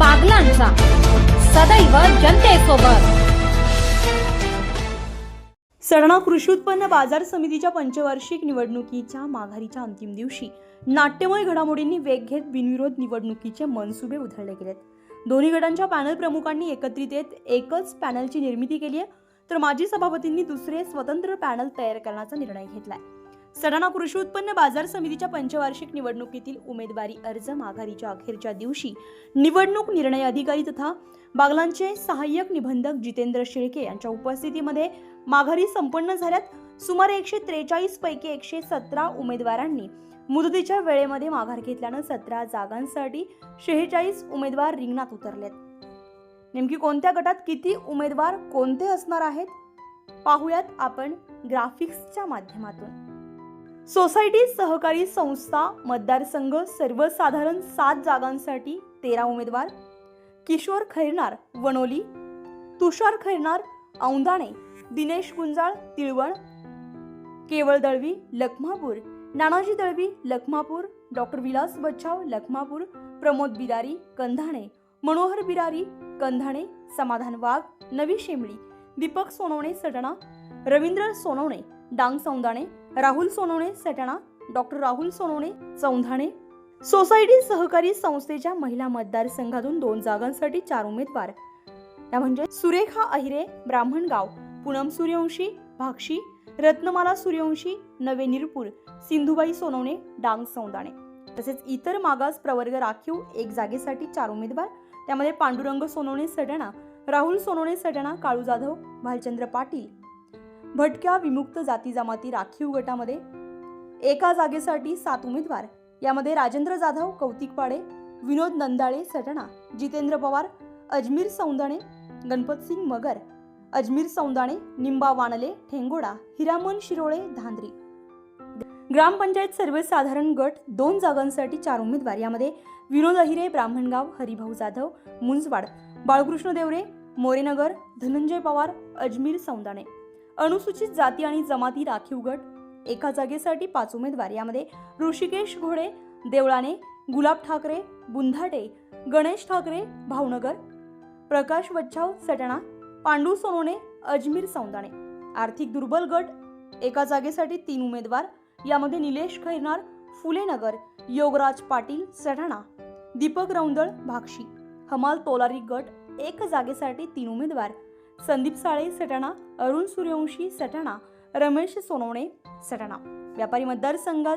बागलांचा सदैव जनतेसोबत. सरणा कृषी उत्पन्न बाजार समितीच्या पंचवार्षिक निवडणुकीच्या माघारीच्या अंतिम दिवशी नाट्यमय घडामोडींनी वेग घेत बिनविरोध निवडणुकीचे मनसुबे उधळले गेलेत. दोन्ही गटांच्या पॅनल प्रमुखांनी एकत्रित येत एकच पॅनलची निर्मिती केली आहे. तर माजी सभापतींनी दुसरे स्वतंत्र पॅनल तयार करण्याचा निर्णय घेतलाय. सडाणा कृषी उत्पन्न बाजार समितीच्या पंचवार्षिक निवडणुकीतील उमेदवारी अर्ज माघारीच्या अखेरच्या दिवशी निवडणूक निर्णय अधिकारी तथा बागलांचे सहाय्यक निबंधक जितेंद्र शेळके यांच्या उपस्थितीमध्ये माघारी संपन्न झाल्यात. सुमारे एकशे त्रेचाळीस पैकी एकशे सतरा उमेदवारांनी मुदतीच्या वेळेमध्ये माघार घेतल्यानं सतरा जागांसाठी शेहेचाळीस उमेदवार रिंगणात उतरलेत. नेमकी कोणत्या गटात किती उमेदवार कोणते असणार आहेत? पाहुयात आपण ग्राफिक्सच्या माध्यमातून. सोसायटी सहकारी संस्था मतदारसंघ सर्वसाधारण सात जागांसाठी तेरा उमेदवार किशोर खैरनार वनोली तुषार Khairnar औंदाणे Dinesh Gunjal Tilwan Keval Dalvi Lakhmapur Nanaji Dalvi Lakhmapur doctor Vilas Bachhav Lakhmapur Pramod Birari Kandhane Manohar Birari Kandhane Samadhan Wagh Navi Shembali Deepak Sonawane Satana Ravindra Sonawane Dang Saundane Rahul Sonawane Satana. Doctor Rahul Sonawane Chaundhane. Society सहकारी संस्थेच्या महिला मतदारसंघातून दोन जागांसाठी चार उमेदवार. त्या म्हणजे सुरेखा अहिरे ब्राह्मणगाव पूनम सूर्यवंशी भाक्षी. रत्नमाला सूर्यवंशी नवे निरपूर. सिंधुबाई सोनवणे डांग सौंदाणे तसेच इतर मागास प्रवर्ग राखीव एक जागेसाठी चार उमेदवार. त्यामध्ये पांडुरंग सोनवणे सटणा. राहुल सोनवणे सटणा. काळू जाधव भालचंद्र पाटील. भटक्या विमुक्त जाती जमाती राखीव गटामध्ये एका जागेसाठी सात उमेदवार यामध्ये राजेंद्र जाधव कौतिक पाडे विनोद नंदाळे सटणा जितेंद्र पवार अजमीर सौंदाणे गणपतसिंग मगर अजमीर सौंदाणे निंबा वानले ठेंगोडा हिरामन शिरोळे धांद्री. ग्रामपंचायत सर्वसाधारण गट दोन जागांसाठी चार उमेदवार यामध्ये विनोद अहिरे ब्राह्मणगाव हरिभाऊ जाधव मुंजवाड बाळकृष्ण देवरे मोरेनगर धनंजय पवार अजमीर सौंदाणे. अनुसूचित जाती आणि जमाती राखीव गट एका जागेसाठी पाच उमेदवार. यामध्ये ऋषिकेश घोडे देवळाने गुलाब ठाकरे बुंधाटे गणेश ठाकरे भावनगर प्रकाश वच्छाव सटणा पांडू सोनोने अजमीर सौंदाणे. आर्थिक दुर्बल गट एका जागेसाठी तीन उमेदवार. यामध्ये निलेश खैरनार फुलेनगर योगराज पाटील सटाणा दीपक रौंदळ भाक्षी. हमाल तोलारी गट एक जागेसाठी तीन उमेदवार. संदीप साळे सटाणा अरुण सूर्यवंशी सटाणा रमेश सोनवणे सटाणा. व्यापारी मतदारसंघात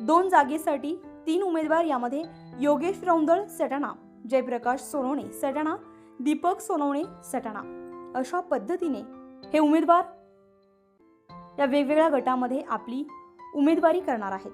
दोन जागेसाठी तीन उमेदवार यामध्ये योगेश रौंदळ सटाणा जयप्रकाश सोनवणे सटाणा दीपक सोनवणे सटाणा. अशा पद्धतीने हे उमेदवार या वेगवेगळ्या गटामध्ये आपली उमेदवारी करणार आहेत.